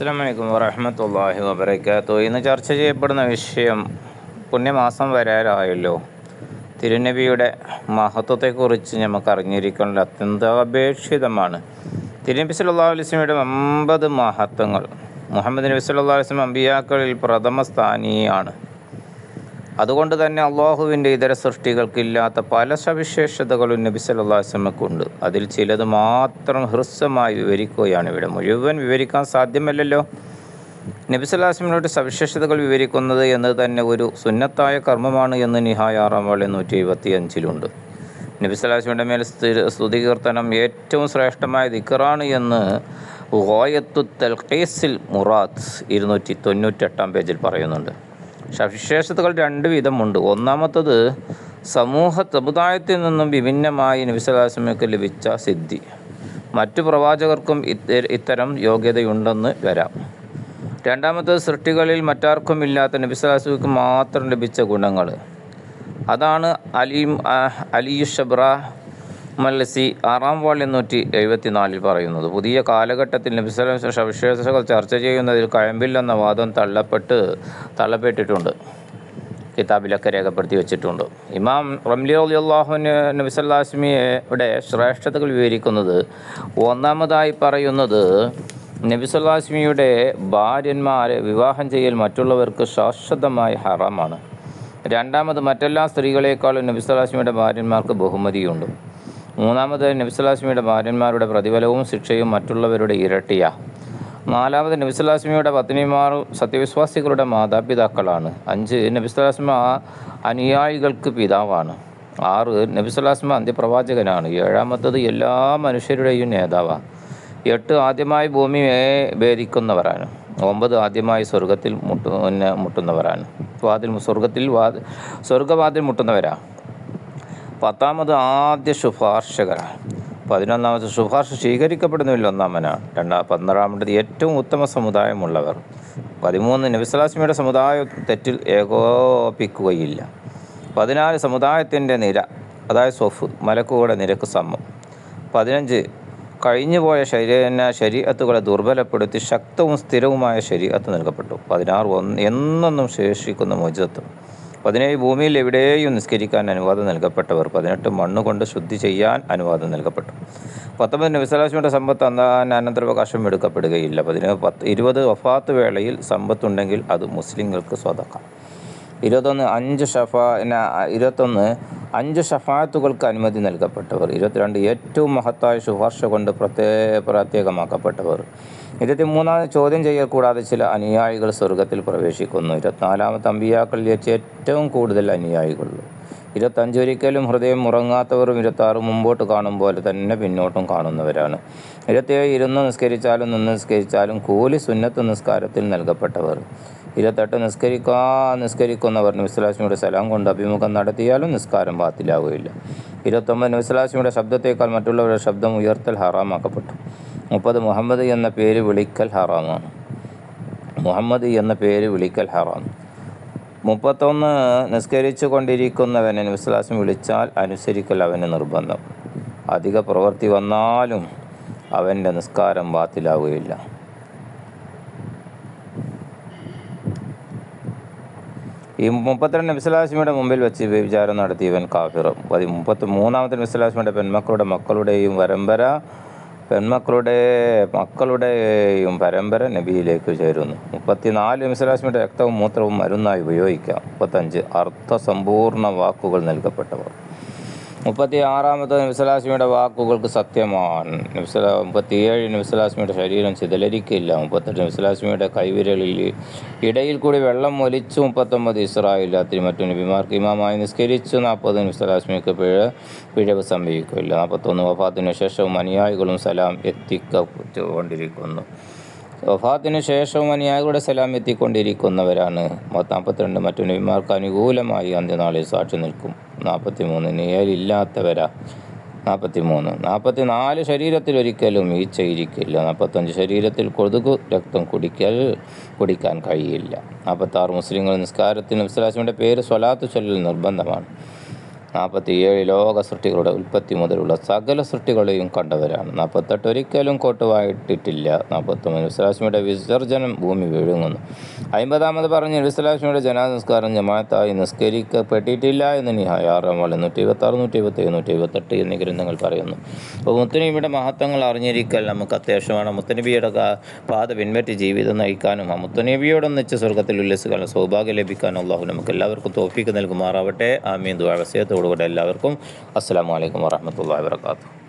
അസ്സാം വലൈക്കും വറഹമത്തല്ലാഹി വബർക്കാത്തു ഇന്ന് ചർച്ച ചെയ്യപ്പെടുന്ന വിഷയം പുണ്യമാസം വരാറായല്ലോ തിരുനബിയുടെ മഹത്വത്തെക്കുറിച്ച് നമുക്ക് അറിഞ്ഞിരിക്കേണ്ടത് അത്യന്താപേക്ഷിതമാണ്. തിരുനബി സല്ലാ അലൈഹി വസല്ലമയുടെ അമ്പത് മഹത്വങ്ങൾ. മുഹമ്മദ് നബി സല്ലല്ലാഹു അലൈഹി വസല്ലം അമ്പിയാക്കളിൽ പ്രഥമ സ്ഥാനീയാണ്. അതുകൊണ്ട് തന്നെ അള്ളാഹുവിന്റെ ഇതര സൃഷ്ടികൾക്കില്ലാത്ത പല സവിശേഷതകളും നബി സല്ലാസ്മക്കുണ്ട് അതിൽ ചിലത് മാത്രം ഹ്രസ്വമായി വിവരിക്കുകയാണ് ഇവിടെ. മുഴുവൻ വിവരിക്കാൻ സാധ്യമല്ലല്ലോ. നബി സല്ലാസ്മിനോട് സവിശേഷതകൾ വിവരിക്കുന്നത് എന്ന് തന്നെ ഒരു സുന്നത്തായ കർമ്മമാണ് എന്ന് നിഹായ ആറാം വാളി നൂറ്റി എഴുപത്തി അഞ്ചിലുണ്ട് നബി വസല്ലമയുടെ മേൽ സ്തുതി കീർത്തനം ഏറ്റവും ശ്രേഷ്ഠമായ ദിക്കറാണ് എന്ന് ഗോയത്തു തൽഖീസിൽ മുറാദ് ഇരുന്നൂറ്റി തൊണ്ണൂറ്റെട്ടാം പേജിൽ പറയുന്നുണ്ട്. സവിശേഷതകൾ രണ്ട് വിധമുണ്ട് ഒന്നാമത്തത് സമൂഹ സമുദായത്തിൽ നിന്നും വിഭിന്നമായി നബിസലാസ്മയ്ക്ക് ലഭിച്ച സിദ്ധി. മറ്റു പ്രവാചകർക്കും ഇത്ത- ഇത്തരം യോഗ്യതയുണ്ടെന്ന് വരാം. രണ്ടാമത്തത് സൃഷ്ടികളിൽ മറ്റാർക്കും ഇല്ലാത്ത നബിസലാസ്മയ്ക്ക് മാത്രം ലഭിച്ച ഗുണങ്ങൾ അതാണ് അലീം അലിയു ഷബ്ര മല്ലസി ആറാം വാൾ എണ്ണൂറ്റി എഴുപത്തിനാലിൽ പറയുന്നത് പുതിയ കാലഘട്ടത്തിൽ നബിസ്വലം സവിശേഷതകൾ ചർച്ച ചെയ്യുന്നതിൽ കഴമ്പില്ലെന്ന വാദം തള്ളപ്പെട്ട് തള്ളപ്പെട്ടിട്ടുണ്ട്. കിതാബിലൊക്കെ രേഖപ്പെടുത്തി വെച്ചിട്ടുണ്ട്. ഇമാം റംലി അള്ളാഹുവിന് നബിസല്ലാസ്മിയുടെ ശ്രേഷ്ഠതകൾ വിവരിക്കുന്നത് ഒന്നാമതായി പറയുന്നത് നബിസല്ലാസ്മിയുടെ ഭാര്യന്മാരെ വിവാഹം ചെയ്യൽ മറ്റുള്ളവർക്ക് ശാശ്വതമായി ഹറാമാണ്. രണ്ടാമത് മറ്റെല്ലാ സ്ത്രീകളെക്കാളും നബിസ്വലാസ്മിയുടെ ഭാര്യന്മാർക്ക് ബഹുമതിയുണ്ട്. മൂന്നാമത് നബിസ്വലാസ്മിയുടെ ഭാര്യന്മാരുടെ പ്രതിഫലവും ശിക്ഷയും മറ്റുള്ളവരുടെ ഇരട്ടിയ. നാലാമത് നബിസ്വലാസ്മിയുടെ പത്നിമാർ സത്യവിശ്വാസികളുടെ മാതാപിതാക്കളാണ്. അഞ്ച് നബിസ്വലാസ്മ അനുയായികൾക്ക് പിതാവാണ്. ആറ് നബിസ്വലാസ്മ അന്ത്യപ്രവാചകനാണ്. ഏഴാമത്തത് എല്ലാ മനുഷ്യരുടെയും നേതാവാണ് എട്ട് ആദ്യമായി ഭൂമിയെ ഭേദിക്കുന്നവരാണ്. ഒമ്പത് ആദ്യമായി സ്വർഗത്തിൽ മുട്ടു മുട്ടുന്നവരാണ്. വാതിൽ സ്വർഗത്തിൽ വാ സ്വർഗവാതിൽ മുട്ടുന്നവരാണ് പത്താമത് ആദ്യ ശുപാർശകരാണ്. പതിനൊന്നാമത് ശുപാർശ സ്വീകരിക്കപ്പെടുന്നതിൽ ഒന്നാമനാണ്. രണ്ടാം പന്ത്രണ്ടാമത് ഏറ്റവും ഉത്തമ സമുദായമുള്ളവർ. പതിമൂന്ന് നബിസ്ലാസ്മിയുടെ സമുദായം തെറ്റിൽ ഏകോപിക്കുകയില്ല. പതിനാല് സമുദായത്തിന്റെ നിര അതായത് സ്വഫ് മലക്കുകളുടെ നിരക്ക് സമം. പതിനഞ്ച് കഴിഞ്ഞുപോയ ശരീരന ശരീരത്തുകളെ ദുർബലപ്പെടുത്തി ശക്തവും സ്ഥിരവുമായ ശരീരത്ത് നൽകപ്പെട്ടു. പതിനാറ് ഒന്ന് എന്നൊന്നും ശേഷിക്കുന്ന മോചിതത്വം പതിനേഴ് ഭൂമിയിൽ എവിടെയും നിസ്കരിക്കാൻ അനുവാദം നൽകപ്പെട്ടവർ പതിനെട്ട് മണ്ണ് കൊണ്ട് ശുദ്ധി ചെയ്യാൻ അനുവാദം നൽകപ്പെട്ടു. പത്തൊമ്പത് നബിസലാസ്മിയുടെ സമ്പത്ത് അന്താൻ അനന്തരവകാശം എടുക്കപ്പെടുകയില്ല. പതിനേഴ് പത്ത് ഇരുപത് വഫാത്ത് വേളയിൽ സമ്പത്തുണ്ടെങ്കിൽ അത് മുസ്ലിങ്ങൾക്ക് സ്വതക്കാം. ഇരുപത്തൊന്ന് അഞ്ച് ഷഫ ഇരുപത്തൊന്ന് അഞ്ച് ഷഫാത്തുകൾക്ക് അനുമതി നൽകപ്പെട്ടവർ ഇരുപത്തിരണ്ട് ഏറ്റവും മഹത്തായ ശുപാർശ കൊണ്ട് പ്രത്യേക പ്രത്യേകമാക്കപ്പെട്ടവർ. ഇരുപത്തി മൂന്നാമത് ചോദ്യം ചെയ്യൽ കൂടാതെ ചില അനുയായികൾ സ്വർഗത്തിൽ പ്രവേശിക്കുന്നു. ഇരുപത്തിനാലാമത്തെ അമ്പിയാക്കളിൽ വെച്ച് ഏറ്റവും കൂടുതൽ അനുയായികൾ ഇരുപത്തഞ്ച് ഒരിക്കലും ഹൃദയം ഉറങ്ങാത്തവരും ഇരുപത്താറ് മുമ്പോട്ട് കാണും പോലെ തന്നെ പിന്നോട്ടും കാണുന്നവരാണ്. ഇരുപത്തേഴ് ഇരുന്ന് നിസ്കരിച്ചാലും നിന്ന് നിസ്കരിച്ചാലും കൂലി സുന്നത്ത് നിസ്കാരത്തിൽ നൽകപ്പെട്ടവർ. ഇരുപത്തെട്ട് നിസ്കരിക്കാ നിസ്കരിക്കുന്നവർ നബിസ്ലാസ്മിയുടെ സലാം കൊണ്ട് അഭിമുഖം നടത്തിയാലും നിസ്കാരം ബാത്തിലാവുകയില്ല. ഇരുപത്തൊമ്പത് നബിസ്ലാസ്മിയുടെ ശബ്ദത്തേക്കാൾ മറ്റുള്ളവരുടെ ശബ്ദം ഉയർത്തൽ ഹറാമാക്കപ്പെട്ടു. മുപ്പത് മുഹമ്മദ് എന്ന പേര് വിളിക്കൽ ഹറാമാണ്. മുഹമ്മദ് എന്ന പേര് വിളിക്കൽ ഹറാം. മുപ്പത്തൊന്ന് നിസ്കരിച്ചു കൊണ്ടിരിക്കുന്നവനെ വിശ്വാസം വിളിച്ചാൽ അനുസരിക്കൽ അവന് നിർബന്ധം. അധിക പ്രവൃത്തി വന്നാലും അവന്റെ നിസ്കാരം ബാത്തിലാവുകയില്ല. ഈ മുപ്പത്തിരണ്ട് നബിസ്ലാസ്മിയുടെ മുമ്പിൽ വെച്ച് വ്യഭിചാരം നടത്തിയവൻ കാഫിറും അത് മുപ്പത്തി മൂന്നാമത്തെ നബിസ്ലാസ്മിയുടെ പെൺമക്കളുടെ മക്കളുടെയും പരമ്പര പെൺമക്കളുടെ മക്കളുടെയും പരമ്പര നബിയിലേക്ക് ചേരുന്നു. മുപ്പത്തിനാല് നബിസ്ലാസ്മിയുടെ രക്തവും മൂത്രവും മരുന്നായി ഉപയോഗിക്കാം. മുപ്പത്തഞ്ച് അർത്ഥസമ്പൂർണ വാക്കുകൾ നൽകപ്പെട്ടവർ. മുപ്പത്തി ആറാമത്തെ നിമിസലാസ്മിയുടെ വാക്കുകൾക്ക് സത്യമാണ്. നബിസ്വല മുപ്പത്തിയേഴ് നിമിസലാസ്മിയുടെ ശരീരം ചിതലരിക്കില്ല. മുപ്പത്തെട്ട് നിമിസലാസ്മിയുടെ കൈവിരലിൽ ഇടയിൽ കൂടി വെള്ളം ഒലിച്ചു മുപ്പത്തൊമ്പത് ഇസ്രായേലാത്തിരി മറ്റു നബിമാർക്ക് ഇമാമായി നിസ്കരിച്ചു നാൽപ്പത് നിമിസലാസ്മിക്ക് പിഴ പിഴവ് സംഭവിക്കില്ല. നാൽപ്പത്തൊന്ന് വഫാത്തിനു ശേഷവും അനുയായികളും സലാം എത്തിക്കൊണ്ടിരിക്കുന്നു വഫാത്തിന് ശേഷവും അനുയായികളുടെ സലാം എത്തിക്കൊണ്ടിരിക്കുന്നവരാണ്. നാൽപ്പത്തിരണ്ട് മറ്റു നബിമാർക്ക് അനുകൂലമായി അന്ത്യനാളിൽ സാക്ഷി നിൽക്കും. നാൽപ്പത്തി മൂന്ന് നിയലില്ലാത്തവരാ നാൽപ്പത്തി മൂന്ന് നാൽപ്പത്തി നാല് ശരീരത്തിൽ ഒരിക്കലും ഈച്ചയിരിക്കില്ല. നാൽപ്പത്തഞ്ച് ശരീരത്തിൽ കൊതുകു രക്തം കുടിക്കൽ കുടിക്കാൻ കഴിയില്ല. നാൽപ്പത്താറ് മുസ്ലിങ്ങൾ നിസ്കാരത്തിൽ നബ്സലാസിമിന്റെ പേര് സ്വലാത്ത് ചൊല്ലൽ നിർബന്ധമാണ്. നാൽപ്പത്തിയേഴ് ലോക സൃഷ്ടികളുടെ ഉൽപ്പത്തി മുതലുള്ള സകല സൃഷ്ടികളെയും കണ്ടവരാണ്. നാൽപ്പത്തെട്ട് ഒരിക്കലും കോട്ടുവായിട്ടിട്ടില്ല. നാൽപ്പത്തൊമ്പത് വിശ്വലാക്ഷ്മിയുടെ വിസർജനം ഭൂമി വിഴുങ്ങുന്നു. അമ്പതാമത് പറഞ്ഞ് വിശ്വലാക്ഷ്മിയുടെ ജനാസംസ്കാരം ജമാഅത്തായി നിസ്കരിക്കപ്പെട്ടിട്ടില്ല എന്ന് നിഹായ ആറാം വാൾ നൂറ്റി ഇരുപത്തി ആറ് നൂറ്റി ഇരുപത്തി ഏഴ് നൂറ്റി ഇരുപത്തെട്ട് എന്നീ ഗ്രന്ഥങ്ങൾ പറയുന്നു. അപ്പോൾ മുത്തനബിയുടെ മഹത്വങ്ങൾ അറിഞ്ഞിരിക്കൽ നമുക്ക് അത്യാവശ്യമാണ്. മുത്തനബിയുടെ പാത പിൻപറ്റി ജീവിതം നയിക്കാനും ആ മുത്തനബിയോടൊന്നിച്ച് സ്വർഗത്തിൽ ഉല്ലസിക്കാനും സൗഭാഗ്യം ലഭിക്കാനും അള്ളാഹു നമുക്ക് എല്ലാവർക്കും തോഫിക്ക് നൽകുമാറാവട്ടെ. ആമീൻ. ദുവാ വസിയത്തോടുകൂടെ എല്ലാവർക്കും അസ്സാം വലൈക്കും വാഹമത്തല്ലാ വാത്തു